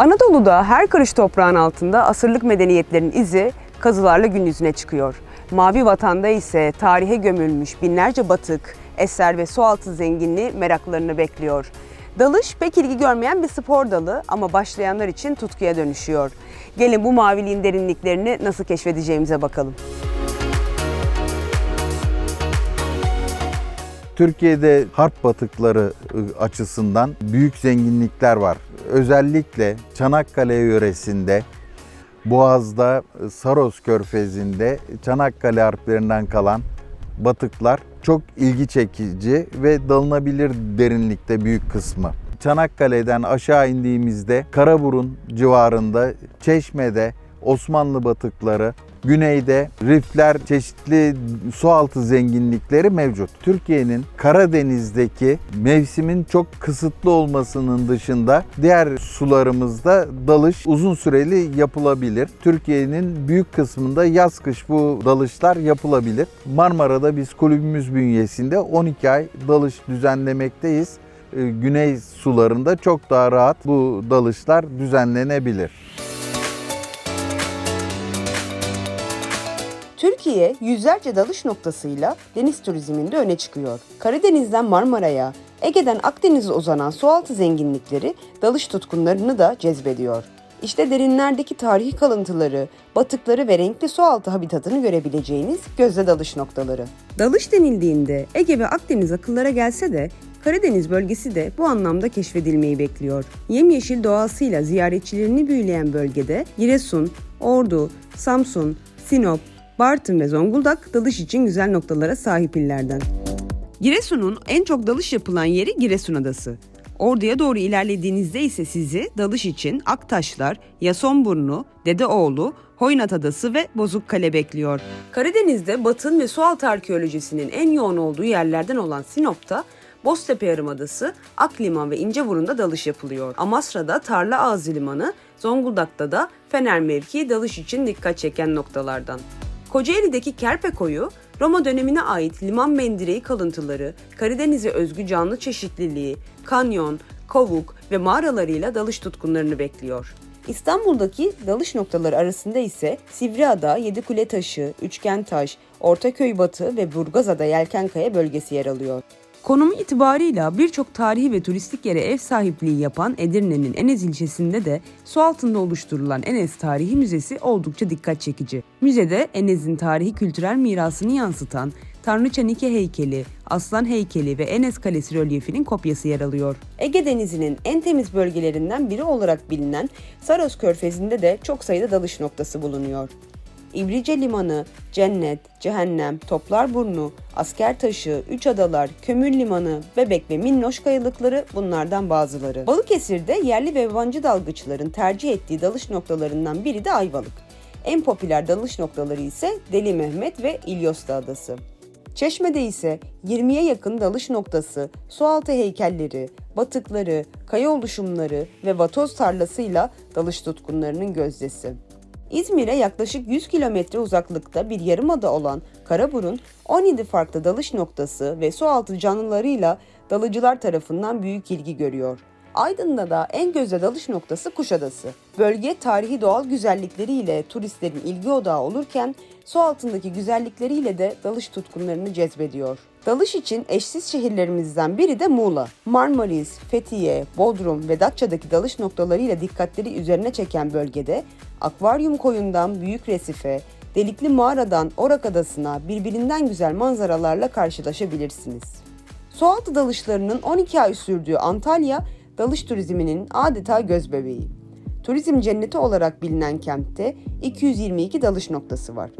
Anadolu'da her karış toprağın altında asırlık medeniyetlerin izi kazılarla gün yüzüne çıkıyor. Mavi vatanda ise tarihe gömülmüş binlerce batık, eser ve sualtı zenginliği meraklarını bekliyor. Dalış pek ilgi görmeyen bir spor dalı ama başlayanlar için tutkuya dönüşüyor. Gelin bu maviliğin derinliklerini nasıl keşfedeceğimize bakalım. Türkiye'de harp batıkları ı, açısından büyük zenginlikler var. Özellikle Çanakkale yöresinde, Boğaz'da, ı, Saros Körfezi'nde Çanakkale harplerinden kalan batıklar çok ilgi çekici ve dalınabilir derinlikte büyük kısmı. Çanakkale'den aşağı indiğimizde Karaburun civarında, Çeşme'de Osmanlı batıkları, güneyde rifler, çeşitli sualtı zenginlikleri mevcut. Türkiye'nin Karadeniz'deki mevsimin çok kısıtlı olmasının dışında diğer sularımızda dalış uzun süreli yapılabilir. Türkiye'nin büyük kısmında yaz kış bu dalışlar yapılabilir. Marmara'da biz kulübümüz bünyesinde 12 ay dalış düzenlemekteyiz. Ee, Güney sularında çok daha rahat bu dalışlar düzenlenebilir. Türkiye yüzlerce dalış noktasıyla deniz turizminde öne çıkıyor. Karadeniz'den Marmara'ya, Ege'den Akdeniz'e uzanan sualtı zenginlikleri dalış tutkunlarını da cezbediyor. İşte derinlerdeki tarihi kalıntıları, batıkları ve renkli sualtı habitatını görebileceğiniz gözle dalış noktaları. Dalış denildiğinde Ege ve Akdeniz akıllara gelse de Karadeniz bölgesi de bu anlamda keşfedilmeyi bekliyor. Yemyeşil doğasıyla ziyaretçilerini büyüleyen bölgede Giresun, Ordu, Samsun, Sinop, Bartın ve Zonguldak dalış için güzel noktalara sahip illerden. Giresun'un en çok dalış yapılan yeri Giresun Adası. Ordu'ya doğru ilerlediğinizde ise sizi dalış için Aktaşlar, Yasonburnu, Dedeoğlu, Hoynat Adası ve Bozukkale bekliyor. Karadeniz'de batın ve sualtı arkeolojisinin en yoğun olduğu yerlerden olan Sinop'ta Boztepe Yarımadası, Akliman ve İnceburun'da dalış yapılıyor. Amasra'da Tarla Ağzı Limanı, Zonguldak'ta da Fener mevkii dalış için dikkat çeken noktalardan. Kocaeli'deki Kerpe Koyu, Roma dönemine ait liman mendireği kalıntıları, Karadeniz'e özgü canlı çeşitliliği, kanyon, kovuk ve mağaralarıyla dalış tutkunlarını bekliyor. İstanbul'daki dalış noktaları arasında ise Sivriada, Yedikule Taşı, Üçgentaş, Ortaköy Batı ve Burgazada Yelkenkaya bölgesi yer alıyor. Konumu itibarıyla birçok tarihi ve turistik yere ev sahipliği yapan Edirne'nin Enez ilçesinde de su altında oluşturulan Enez Tarihi Müzesi oldukça dikkat çekici. Müzede Enez'in tarihi kültürel mirasını yansıtan Tanrıça Nike heykeli, Aslan heykeli ve Enes Kalesi rölyefinin kopyası yer alıyor. Ege Denizi'nin en temiz bölgelerinden biri olarak bilinen Saros Körfezi'nde de çok sayıda dalış noktası bulunuyor. İbrice Limanı, Cennet, Cehennem, Toplarburnu, Askertaşı, Üç Adalar, Kömür Limanı, Bebek ve Minnoş kayalıkları bunlardan bazıları. Balıkesir'de yerli ve yabancı dalgıçların tercih ettiği dalış noktalarından biri de Ayvalık. En popüler dalış noktaları ise Deli Mehmet ve İlyos'ta Adası. Çeşme'de ise 20'ye yakın dalış noktası, sualtı heykelleri, batıkları, kaya oluşumları ve vatoz tarlasıyla dalış tutkunlarının gözdesi. İzmir'e yaklaşık 100 kilometre uzaklıkta bir yarımada olan Karaburun, 17 farklı dalış noktası ve sualtı canlılarıyla dalıcılar tarafından büyük ilgi görüyor. Aydın'da da en gözde dalış noktası Kuşadası. Bölge tarihi doğal güzellikleriyle turistlerin ilgi odağı olurken su altındaki güzellikleriyle de dalış tutkunlarını cezbediyor. Dalış için eşsiz şehirlerimizden biri de Muğla. Marmaris, Fethiye, Bodrum ve Datça'daki dalış noktalarıyla dikkatleri üzerine çeken bölgede akvaryum koyundan büyük resife, delikli mağaradan Orak Adası'na birbirinden güzel manzaralarla karşılaşabilirsiniz. Sualtı dalışlarının 12 ay sürdüğü Antalya, dalış turizminin adeta gözbebeği. Turizm cenneti olarak bilinen kentte 222 dalış noktası var.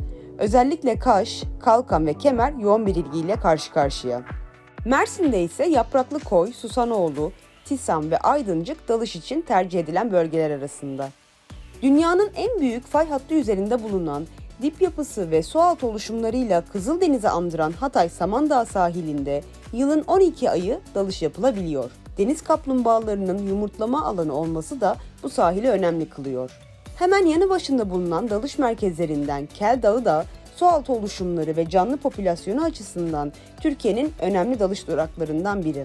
Özellikle Kaş, Kalkan ve Kemer yoğun bir ilgiyle karşı karşıya. Mersin'de ise Yapraklı Koy, Susanoğlu, Tisan ve Aydıncık dalış için tercih edilen bölgeler arasında. Dünyanın en büyük fay hattı üzerinde bulunan dip yapısı ve sualtı oluşumlarıyla Kızıldeniz'i andıran Hatay Samandağ sahilinde yılın 12 ayı dalış yapılabiliyor. Deniz kaplumbağalarının yumurtlama alanı olması da bu sahili önemli kılıyor. Hemen yanı başında bulunan dalış merkezlerinden Kel Dağı da sualtı oluşumları ve canlı popülasyonu açısından Türkiye'nin önemli dalış duraklarından biri.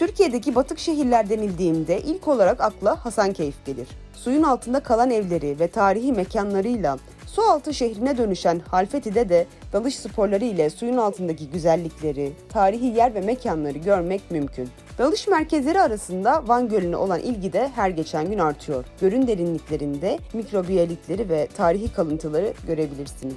Türkiye'deki batık şehirler denildiğinde ilk olarak akla Hasankeyf gelir. Suyun altında kalan evleri ve tarihi mekanlarıyla su altı şehrine dönüşen Halfeti'de de dalış sporları ile suyun altındaki güzellikleri, tarihi yer ve mekanları görmek mümkün. Dalış merkezleri arasında Van Gölü'ne olan ilgi de her geçen gün artıyor. Gölün derinliklerinde mikrobiyalitleri ve tarihi kalıntıları görebilirsiniz.